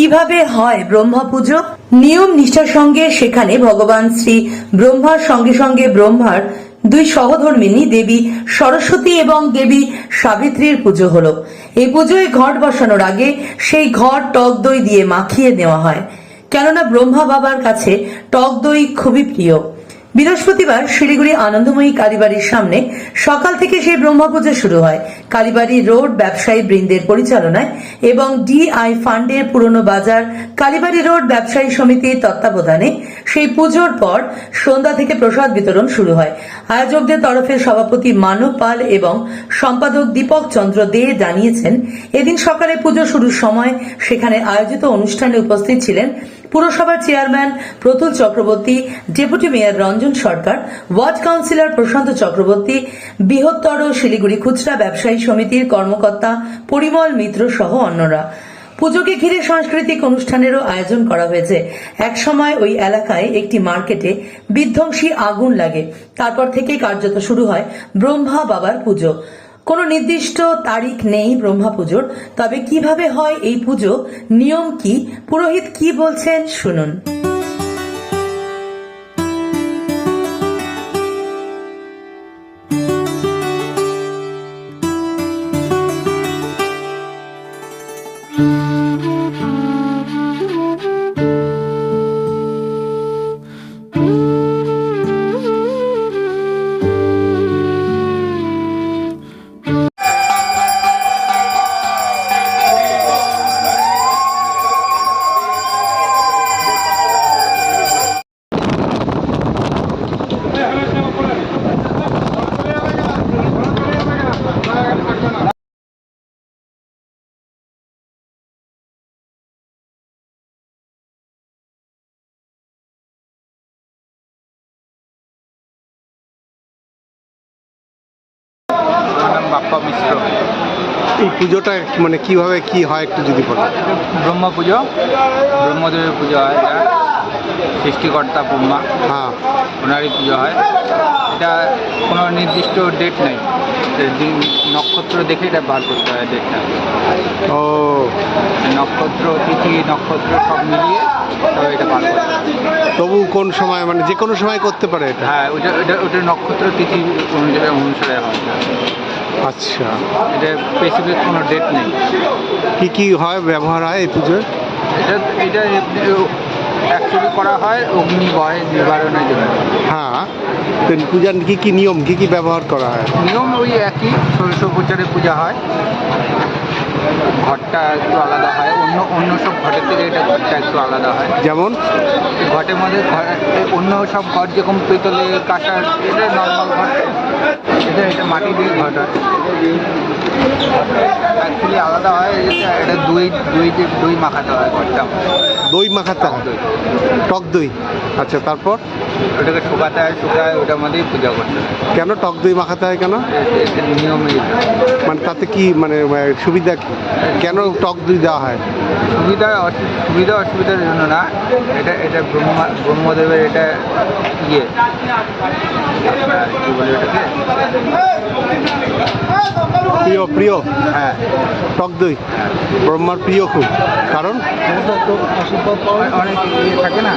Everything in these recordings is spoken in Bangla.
কীভাবে হয় ব্রহ্মা পুজো? নিয়ম নিষ্ঠার সঙ্গে সেখানে ভগবান শ্রী ব্রহ্মার সঙ্গে সঙ্গে ব্রহ্মার দুই সহধর্মিনী দেবী সরস্বতী এবং দেবী সাবিত্রীর পুজো হল। এই পুজোয় ঘট বসানোর আগে সেই ঘর টক দই দিয়ে মাখিয়ে নেওয়া হয়। কেননা ব্রহ্মা বাবার কাছে টক দই খুবই প্রিয়। বৃহস্পতিবার শিলিগুড়ি আনন্দময়ী কালীবাড়ির সামনে সকাল থেকে সেই ব্রহ্মা পুজো শুরু হয়। কালীবাড়ি রোড ব্যবসায়ী বৃন্দের পরিচালনায় এবং ডিআই ফান্ডের পুরনো বাজার কালীবাড়ি রোড ব্যবসায়ী সমিতির তত্ত্বাবধানে সেই পুজোর পর সন্ধ্যা থেকে প্রসাদ বিতরণ শুরু হয়। আয়োজকদের তরফে সভাপতি মানব পাল এবং সম্পাদক দীপক চন্দ্র দে জানিয়েছেন, এদিন সকালে পুজো শুরুর সময় সেখানে আয়োজিত অনুষ্ঠানে উপস্থিত ছিলেন পুরসভার chairman Pratul Chakraborty, deputy mayor Ranjan Sarkar, ward councillor Prashanta Chakraborty, বৃহত্তর শিলিগুড়ি খুচরা ব্যবসায়ী সমিতির কর্মকর্তা পরিমল মিত্র সহ অন্যরা। পুজোকে ঘিরে সাংস্কৃতিক অনুষ্ঠানেরও আয়োজন করা হয়েছে। একসময় ওই এলাকায় একটি মার্কেটে বিধ্বংসী আগুন লাগে। তারপর থেকে কার্যত শুরু হয় ব্রহ্মা বাবার পুজো। কোনো নির্দিষ্ট তারিখ নেই ব্রহ্মা পুজোর, তবে কীভাবে হয় এই পুজো, নিয়ম কি, পুরোহিত কি বলছেন শুনুন। পুজোটা মানে কীভাবে কি হয় একটু যদি বলেন ব্রহ্ম পুজো। ব্রহ্মদেবের পুজো হয় সৃষ্টিকর্তা ব্রহ্মা। হ্যাঁ। ওনারই পুজো হয়। এটা কোনো নির্দিষ্ট ডেট নেই। নক্ষত্র দেখে এটা বার করতে হয় ডেটটা ও। নক্ষত্র তিথি নক্ষত্র সব মিলিয়ে তবে এটা বার করতে তবু কোন সময় মানে যে কোনো সময় করতে পারে হ্যাঁ ওটা ওটা ওটা নক্ষত্র তিথি অনুযায়ী অনুসারে হয়। আচ্ছা। এটা স্পেসিফিক কোনো ডেট নেই। কি কি হয় ব্যবহার হয় এই পুজোর এটা এটা অ্যাকচুয়ালি করা হয় অগ্নি বয় নিবারণের জন্য। হ্যাঁ। তো পূজার কী কী নিয়ম কী কী ব্যবহার করা হয়? নিয়ম ওই একই ষোড়শ পূজারে পূজা হয়। ঘরটা একটু আলাদা হয় অন্য অন্য সব ঘরের থেকে এটা ঘরটা একটু আলাদা হয়। যেমন? ঘটের মধ্যে ঘর অন্য সব ঘর যেরকম পেতলে কাঁসার এটা নর্মাল ঘর। এটা এটা মাটি দিয়ে ঘর হয়। অ্যাকচুয়ালি আলাদা হয় এটা এটা দই দই দই মাখাতে হয় ঘরটা। দই মাখাতে হয়? দই। টক দই? আচ্ছা তারপর? ওটাকে শুকাতে হয় শুকায় ওটার মধ্যেই পূজা করতে হয়। কেন টক দই মাখাতে হয় কেন? নিয়মে মানে তাতে কি মানে সুবিধা কি? কেন টক দই দেওয়া হয়? সুবিধা সুবিধা অসুবিধার জন্য না এটা এটা ব্রহ্মা ব্রহ্মদেবের এটা ইয়ে। বলে প্রিয় প্রিয়। হ্যাঁ। টক দই। ব্রহ্মার প্রিয় খুব। কারণ? অনেক ইয়ে থাকে না?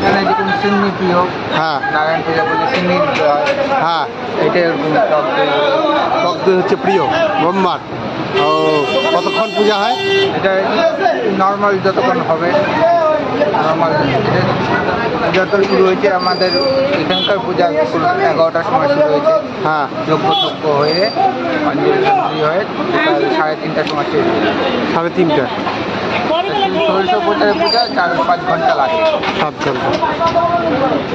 এখানে যেরকম সিন্নি প্রিয় হ্যাঁ। নারায়ণ পূজা বলে দেওয়া হয়। এটা টক দই। টক দই হচ্ছে প্রিয় ব্রহ্মার। ও কতক্ষণ পূজা হয়? এটা নর্মাল যতক্ষণ হবে নর্মাল যত শুরু হয়েছে আমাদের এখানকার পূজা এগারোটার সময় শুরু হয়েছে। হ্যাঁ। যোগ্য টজ্ঞ হয়ে অঞ্জলি হয়ে সাড়ে তিনটার সময় শেষ। সাড়ে তিনটা ষোলশো পূজার পূজা চার পাঁচ ঘণ্টা লাগে। সাত ঘণ্টা।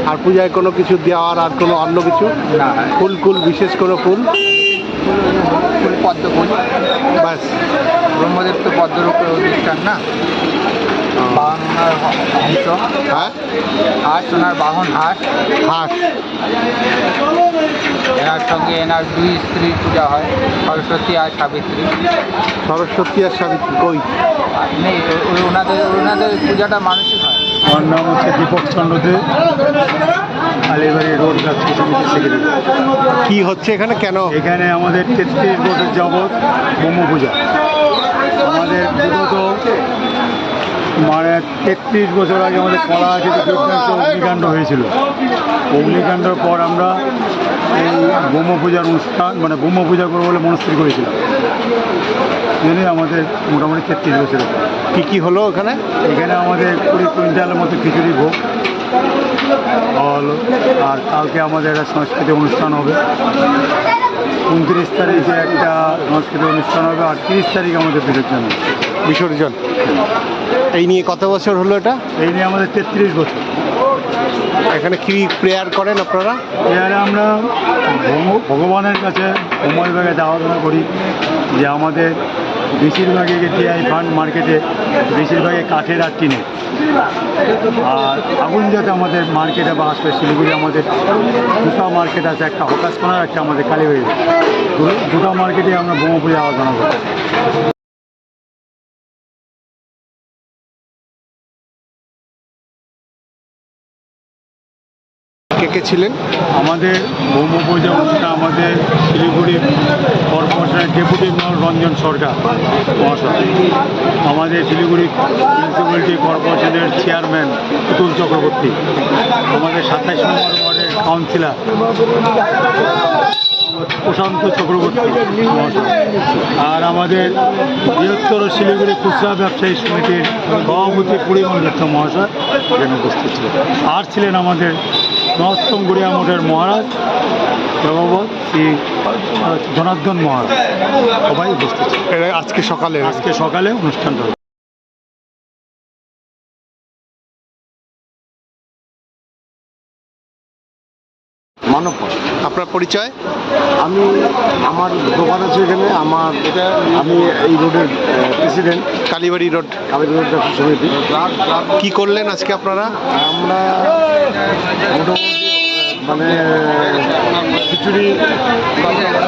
আর পূজায় কোনো কিছু দেওয়ার আর কোনো অন্য কিছু? না। ফুল কুল বিশেষ কোনো ফুল? ফুল পদ্ম ফুল ব্যাস ব্রহ্মদেব তো পদ্মের উপরে অধিষ্ঠান না? বাহন অংশ হ্যাঁ? হাঁস ওনার বাহন হাঁস। হাঁস। এনার সঙ্গে এনার দুই স্ত্রী পূজা হয় সরস্বতী আর সাবিত্রী। সরস্বতী আর সাবিত্রী কই? নেই ওনাদের ওনাদের পূজাটা হয় আমার নাম হচ্ছে দীপক চন্দ্র দে আলিবাড়ি রোড সমিতি সেক্রেটারি কি হচ্ছে এখানে? কেন? এখানে আমাদের তেত্রিশ বছর যাবৎ ব্রহ্মপূজা। আমাদের মানে তেত্রিশ বছর আগে আমাদের কলা আছে অগ্নিকাণ্ড হয়েছিল। অগ্নিকাণ্ডের পর আমরা এই ব্রহ্ম পূজার অনুষ্ঠান মানে ব্রহ্ম পূজা করব বলে মনস্থির করেছিলাম। জন্যই আমাদের মোটামুটি তেত্রিশ বছর কি কি হলো ওখানে? এখানে আমাদের কুড়ি কুইন্টালের মতো খিচুড়ি ভোগ হলো আর কালকে আমাদের একটা সাংস্কৃতিক অনুষ্ঠান হবে। উনত্রিশ তারিখে একটা সাংস্কৃতিক অনুষ্ঠান হবে আর তিরিশ তারিখ আমাদের বিসর্জন। বিসর্জন। এই নিয়ে কত বছর হলো এটা? এই নিয়ে আমাদের তেত্রিশ বছর। এখানে কি প্রেয়ার করেন আপনারা? প্রেয়ারে আমরা ভগ- ভগবানের কাছে সময় ভাগে আরাধনা করি যে আমাদের বেশিরভাগই টিআই ফান্ড মার্কেটে বেশিরভাগে কাঠের আর টিনে আর আগুন যাতে আমাদের মার্কেটে বা আসবে শিলিগুড়ি আমাদের দুটা মার্কেট আছে একটা হকাশ কর্নার একটা আমাদের কালীবাড়ি দুটো মার্কেটে আমরা বোমা পূজা আরাধনা করি। কে কে ছিলেন? আমাদের ব্রহ্ম পূজা আমাদের শিলিগুড়ি কর্পোরেশনের ডেপুটি মেয়র রঞ্জন সরকার মহাশয়। আমাদের শিলিগুড়ি মিউনিসিপ্যালিটি কর্পোরেশনের চেয়ারম্যান পুতুল চক্রবর্তী। আমাদের সাতাইশ নম্বর ওয়ার্ডের কাউন্সিলর প্রশান্ত চক্রবর্তী আর আমাদের বৃহত্তর শিলিগুড়ি খুচরা ব্যবসায়ী সমিতির সভাপতি পরিমল দত্ত মহাশয় এখানে উপস্থিত ছিলেন। আর ছিলেন আমাদের নরোত্তম গড়িয়া মঠের মহারাজ জগবত শ্রী জনার্দন মহারাজ। সবাই উপস্থিত আজকে সকালে আজকে সকালে অনুষ্ঠানটা হবে। মানব আপনার পরিচয়? আমি আমার দোকান আছে এখানে আমার এটা আমি এই রোডের প্রেসিডেন্ট কালীবাড়ি রোড। কালীগঞ্জ ব্যবসা সমিতি। কি করলেন আজকে আপনারা? আমরা মোটামুটি মানে খিচুড়ি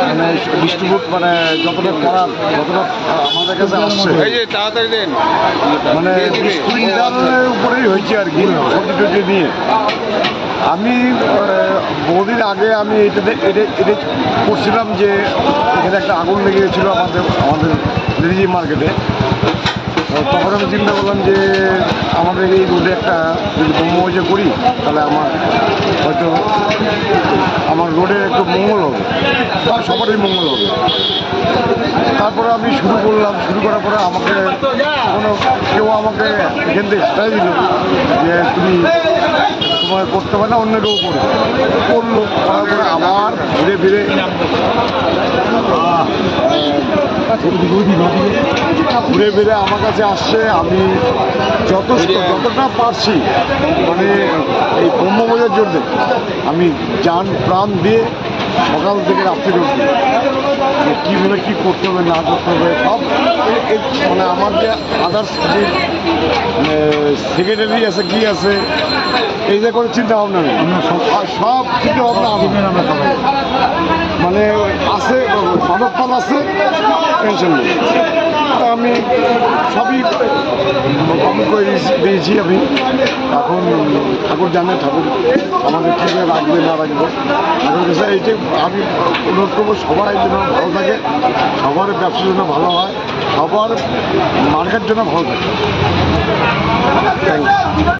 মানে ডিস্ট্রিবিউট মানে যতটা করার যতটা আমাদের কাছে আসছে। তাড়াতাড়ি দেন। মানে উপরেই হয়েছে আর কি নিয়ে আমি বহুদিন আগে আমি এটাতে এটা করছিলাম যে এখানে একটা আগুন লেগে গেছিল আমাদের আমাদের লেডিজি মার্কেটে। তখন আমি চিন্তা করলাম যে আমাদের এই রোডে একটা যদি ব্রহ্মপূজা করি, তাহলে আমার হয়তো আমার রোডের একটু মঙ্গল হবে। আর সবারই মঙ্গল হবে। তারপরে আমি শুরু করলাম, শুরু করার পরে আমাকে কোনো কেউ আমাকে এখান থেকে সেটাই দিল যে তুমি করতে পারে না অন্য কেউ করবে করল করার পরে আবার ধীরে ধীরে ঘুরে ফিরে আমার কাছে আসছে, আমি যথেষ্ট যতটা পারছি মানে এই ব্রহ্মবোধের জন্য, আমি যান প্রাণ দিয়ে সকাল থেকে রাত্রি অবধি। যে কীভাবে কী করতে হবে না করতে হবে সব মানে আমার যে আদার্স যে সেক্রেটারি আছে কি আছে এই যে করে চিন্তা ভাবনা নেই। সব চিন্তা ভাবনা সবাই। মানে আছে মানব আছে, টেনশন নেই। আমি সবই কম করে দিয়েছি- আমি। এখন ঠাকুর জানে, ঠাকুর আমাদের কীভাবে রাখবে, না রাখবে। ঠাকুর কাছে এইটাই আমি অনুরোধ করব সবাই যেন ভালো থাকে, সবার ব্যবসার জন্য ভালো হয়, সবার মার্কেট জন্য ভালো থাকে। থ্যাংক